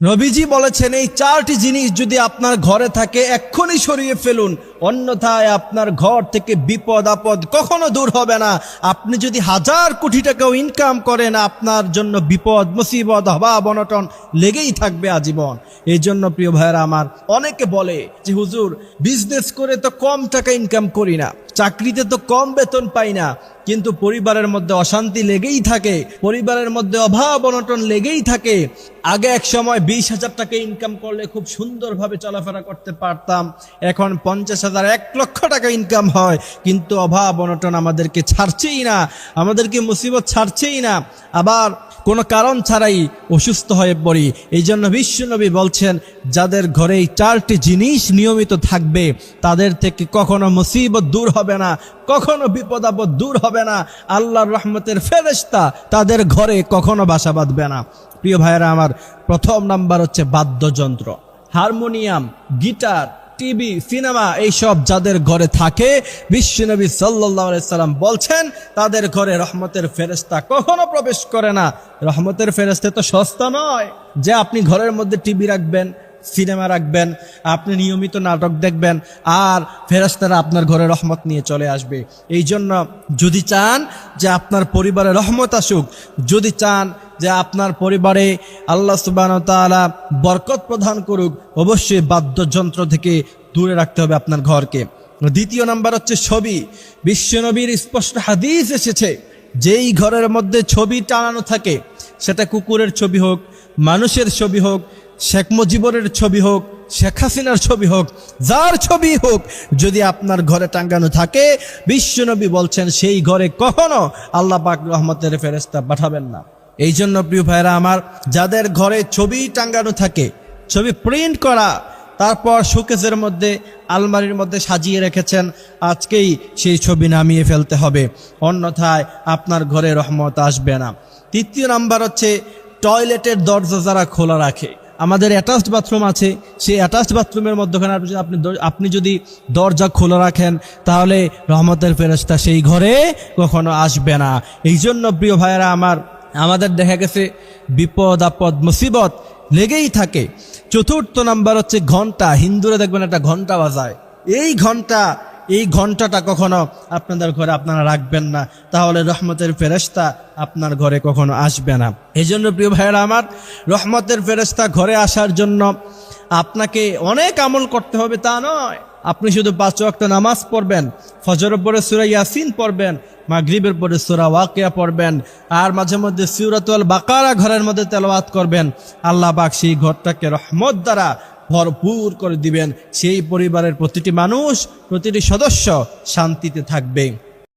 নবীজি বলেছেন, এই চারটি জিনিস যদি আপনার ঘরে থাকে, এক্ষুনি সরিয়ে ফেলুন। অন্যথায় আপনার ঘর থেকে বিপদ আপদ কখনো দূর হবে না। আপনি যদি হাজার কোটি টাকাও ইনকাম করেন, আপনার জন্য বিপদ, মুসিবত হবা বনটন লেগেই থাকবে আজীবন। এই জন্য প্রিয় ভাইয়েরা আমার অনেকে বলে যে, হুজুর বিজনেস করে তো কম টাকা ইনকাম করি না। চাকরিতে তো কম বেতন পাই না, কিন্তু পরিবারের মধ্যে অশান্তি লেগেই থাকে, পরিবারের মধ্যে অভাব অনটন লেগেই থাকে। আগে এক সময় বিশ হাজার টাকা ইনকাম করলে খুব সুন্দরভাবে চলাফেরা করতে পারতাম, এখন পঞ্চাশ হাজার, এক লক্ষ টাকা ইনকাম হয়, কিন্তু অভাব অনটন আমাদেরকে ছাড়ছেই না, আমাদেরকে মুসিবত ছাড়ছেই না। আবার কোনো কারণ ছাড়াই অসুস্থ হয়ে পড়ি। এই জন্য বিশ্বনবী বলছেন, যাদের ঘরে এই চারটি জিনিস নিয়মিত থাকবে, তাদের থেকে কখনো মুসিবত দূর হবে না, কখনো বিপদ আপদ দূর হবে না। আল্লাহর রহমতের ফেরেশতা তাদের ঘরে কখনো বাসা বাঁধবে না। প্রিয় ভাইয়েরা, আমার প্রথম নাম্বার হচ্ছে বাদ্যযন্ত্র। হারমোনিয়াম, গিটার টিভি, সিনেমা, এইসব যাদের ঘরে থাকে বিশ্বনবী সাল্লাম বলছেন, তাদের ঘরে রহমতের ফেরেস্তা কখনো প্রবেশ করে না। রহমতের ফেরেস্তা তো সস্তা নয়। যে আপনি ঘরের মধ্যে টিভি রাখবেন, সিনেমা রাখবেন, আপনি নিয়মিত নাটক দেখবেন, আর ফেরেস্তারা আপনার ঘরে রহমত নিয়ে চলে আসবে। এই জন্য যদি চান যে আপনার পরিবারে রহমত আসুক, যদি চান যে আপনার পরিবারে আল্লাহ তাআলা বরকত প্রদান করুক, অবশ্যই বাদ্যযন্ত্র থেকে দূরে রাখতে হবে আপনার ঘরকে। দ্বিতীয় নাম্বার হচ্ছে ছবি। বিশ্বনবীর স্পষ্ট হাদিস এসেছে, যেই ঘরের মধ্যে ছবি টানানো থাকে, সেটা কুকুরের ছবি হোক, মানুষের ছবি হোক, শেখ মুজিবরের ছবি হোক, শেখ হাসিনার ছবি হোক, যার ছবি হোক, যদি আপনার ঘরে টাঙ্গানো থাকে, বিশ্বনবী বলছেন, সেই ঘরে কখনো আল্লাহ পাক রহমতের ফেরেস্তা পাঠাবেন না। এই জন্য প্রিয় ভাইরা আমার, যাদের ঘরে ছবি টাঙ্গানো থাকে, ছবি প্রিন্ট করা তারপর শোকেসের মধ্যে, আলমারির মধ্যে সাজিয়ে রেখেছেন, আজকেই সেই ছবি নামিয়ে ফেলতে হবে। অন্যথায় আপনার ঘরে রহমত আসবে না। তৃতীয় নাম্বার হচ্ছে, টয়লেটের দরজা যারা খোলা রাখে। আমাদের অ্যাটাচড বাথরুম আছে, সেই অ্যাটাচড বাথরুমের মধ্যখানে আপনি আপনি যদি দরজা খোলা রাখেন, তাহলে রহমতের ফেরস্তা সেই ঘরে কখনো আসবে না। এই জন্য প্রিয় ভাইয়েরা, আমার আমাদের দেখা গেছে বিপদ, আপদ, মুসিবত লেগেই থাকে। চতুর্থ নাম্বার হচ্ছে ঘণ্টা। হিন্দুরা দেখবেন একটা ঘণ্টা বাজায়। এই ঘণ্টা, এই ঘন্টাটা কখনো আপনাদের ঘরে আপনারা রাখবেন না। তাহলে রহমতের ফেরেস্তা আপনার ঘরে কখনো আসবে না। এই জন্য প্রিয় ভাইয়েরা আমার, রহমতের ফেরেস্তা ঘরে আসার জন্য আপনাকে অনেক আমল করতে হবে, তা নয়। আপনি শুধু পাঁচ ওয়াক্ত নামাজ পড়বেন, ফজরের পরে সুরা ইয়াসিন পড়বেন, মাগরিবের পরে সুরা ওয়াকিয়া পড়বেন, আর মাঝে মধ্যে সিউরাতুল বাকারা ঘরের মধ্যে তেলাওয়াত করবেন। আল্লাহ বাক সেই ঘরটাকে রহমত দ্বারা ভরপুর করে দিবেন। সেই পরিবারের প্রতিটি মানুষ, প্রতিটি সদস্য শান্তিতে থাকবে।